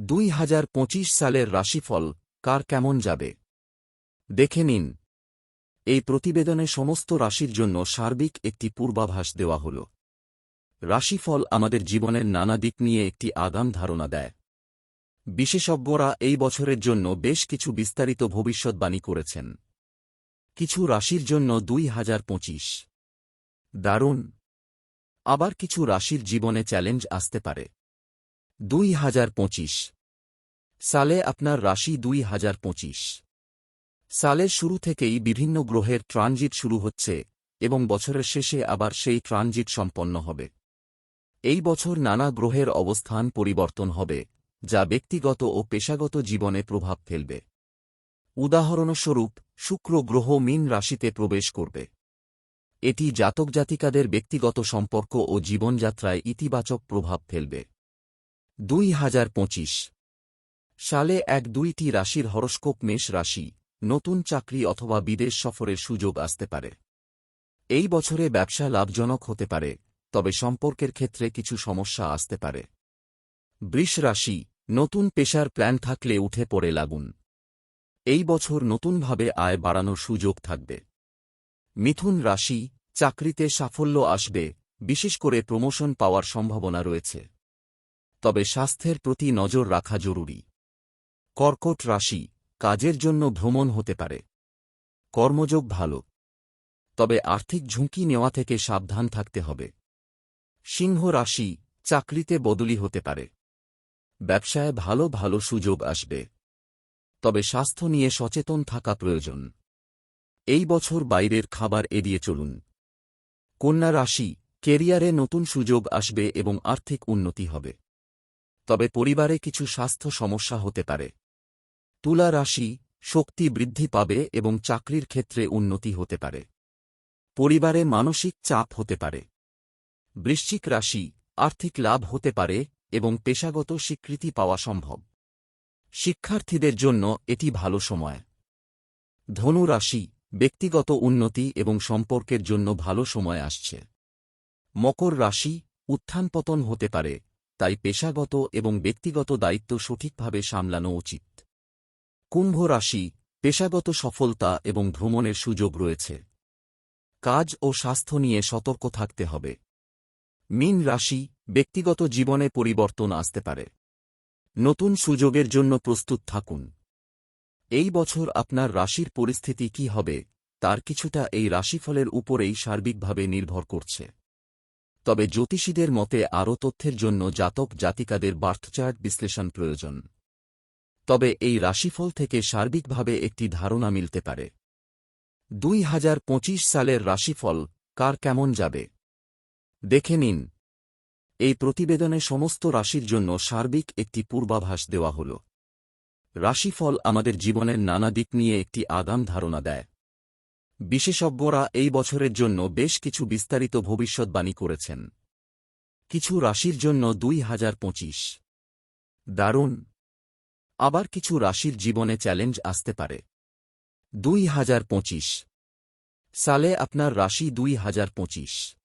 দুই হাজার পঁচিশ সালের রাশিফল, কার কেমন যাবে? দেখে নিন। এই প্রতিবেদনে সমস্ত রাশির জন্য সার্বিক একটি পূর্বাভাস দেওয়া হল। রাশিফল আমাদের জীবনের নানা দিক নিয়ে একটি আগাম ধারণা দেয়। বিশেষজ্ঞরা এই বছরের জন্য বেশ কিছু বিস্তারিত ভবিষ্যৎবাণী করেছেন। কিছু রাশির জন্য দুই হাজার পঁচিশ। দারুণ। আবার কিছু রাশির জীবনে চ্যালেঞ্জ আসতে পারে। দুই হাজার পঁচিশ। সালে আপনার রাশি দুই হাজার পঁচিশ। সালের শুরু থেকেই বিভিন্ন গ্রহের ট্রানজিট শুরু হচ্ছে এবং বছরের শেষে আবার সেই ট্রানজিট সম্পন্ন হবে। এই বছর নানা গ্রহের অবস্থান পরিবর্তন হবে, যা ব্যক্তিগত ও পেশাগত জীবনে প্রভাব ফেলবে। উদাহরণস্বরূপ, শুক্র গ্রহ মীন রাশিতে প্রবেশ করবে। এটি জাতক জাতিকাদের ব্যক্তিগত সম্পর্ক ও জীবনযাত্রায় ইতিবাচক প্রভাব ফেলবে। দুই হাজার পঁচিশ। সালে এক দুইটি রাশির হরস্কোপ মেষ রাশি, নতুন চাকরি অথবা বিদেশ সফরের সুযোগ আসতে পারে। এই বছরে ব্যবসা লাভজনক হতে পারে, তবে সম্পর্কের ক্ষেত্রে কিছু সমস্যা আসতে পারে। বৃষ রাশি, নতুন পেশার প্ল্যান থাকলে উঠে পড়ে লাগুন। এই বছর নতুনভাবে আয় বাড়ানোর সুযোগ থাকবে। মিথুন রাশি, চাকরিতে সাফল্য আসবে, বিশেষ করে প্রমোশন পাওয়ার সম্ভাবনা রয়েছে। তবে স্বাস্থ্যের প্রতি নজর রাখা জরুরি। কর্কট রাশি কাজের জন্য ভ্রমণ হতে পারে। কর্মযোগ ভালো। তবে আর্থিক ঝুঁকি নেওয়া থেকে সাবধান থাকতে হবে। সিংহ রাশি চাকরিতে বদলি হতে পারে। ব্যবসায় ভালো ভালো সুযোগ আসবে। তবে স্বাস্থ্য নিয়ে সচেতন থাকা প্রয়োজন। এই বছর বাইরের খাবার এড়িয়ে চলুন। কন্যা রাশি কেরিয়ারে নতুন সুযোগ আসবে এবং আর্থিক উন্নতি হবে। তবে পরিবারে কিছু স্বাস্থ্য সমস্যা হতে পারে। তুলা রাশি শক্তি বৃদ্ধি পাবে এবং চাকরির ক্ষেত্রে উন্নতি হতে পারে। পরিবারে মানসিক চাপ হতে পারে। বৃশ্চিক রাশি আর্থিক লাভ হতে পারে এবং পেশাগত স্বীকৃতি পাওয়া সম্ভব। শিক্ষার্থীদের জন্য এটি ভালো সময়। ধনু রাশি ব্যক্তিগত উন্নতি এবং সম্পর্কের জন্য ভালো সময় আসছে। মকর রাশি উত্থান পতন হতে পারে তাই পেশাগত এবং ব্যক্তিগত দায়িত্ব সঠিকভাবে সামলানো উচিত। কুম্ভ রাশি, পেশাগত সফলতা এবং ভ্রমণের সুযোগ রয়েছে। কাজ ও স্বাস্থ্য নিয়ে সতর্ক থাকতে হবে। মিন রাশি, ব্যক্তিগত জীবনে পরিবর্তন আসতে পারে। নতুন সুযোগের জন্য প্রস্তুত থাকুন। এই বছর আপনার রাশির পরিস্থিতি কি হবে, তার কিছুটা এই রাশিফলের উপরেই সার্বিকভাবে নির্ভর করছে। তবে জ্যোতিষীদের মতে আরও তথ্যের জন্য জাতক জাতিকাদের বার্থচার্ট বিশ্লেষণ প্রয়োজন। তবে এই রাশিফল থেকে সার্বিকভাবে একটি ধারণা মিলতে পারে। দুই হাজার পঁচিশ সালের রাশিফল কার কেমন যাবে? দেখে নিন। এই প্রতিবেদনে সমস্ত রাশির জন্য সার্বিক একটি পূর্বাভাস দেওয়া হল। রাশিফল আমাদের জীবনের নানা দিক নিয়ে একটি আগাম ধারণা দেয়। বিশেষজ্ঞরা এই বছরের জন্য বেশ কিছু বিস্তারিত ভবিষ্যৎবাণী করেছেন। কিছু রাশির জন্য দুই হাজার পঁচিশ। দারুণ। আবার কিছু রাশির জীবনে চ্যালেঞ্জ আসতে পারে। দুই হাজার পঁচিশ। সালে আপনার রাশি দুই হাজার পঁচিশ।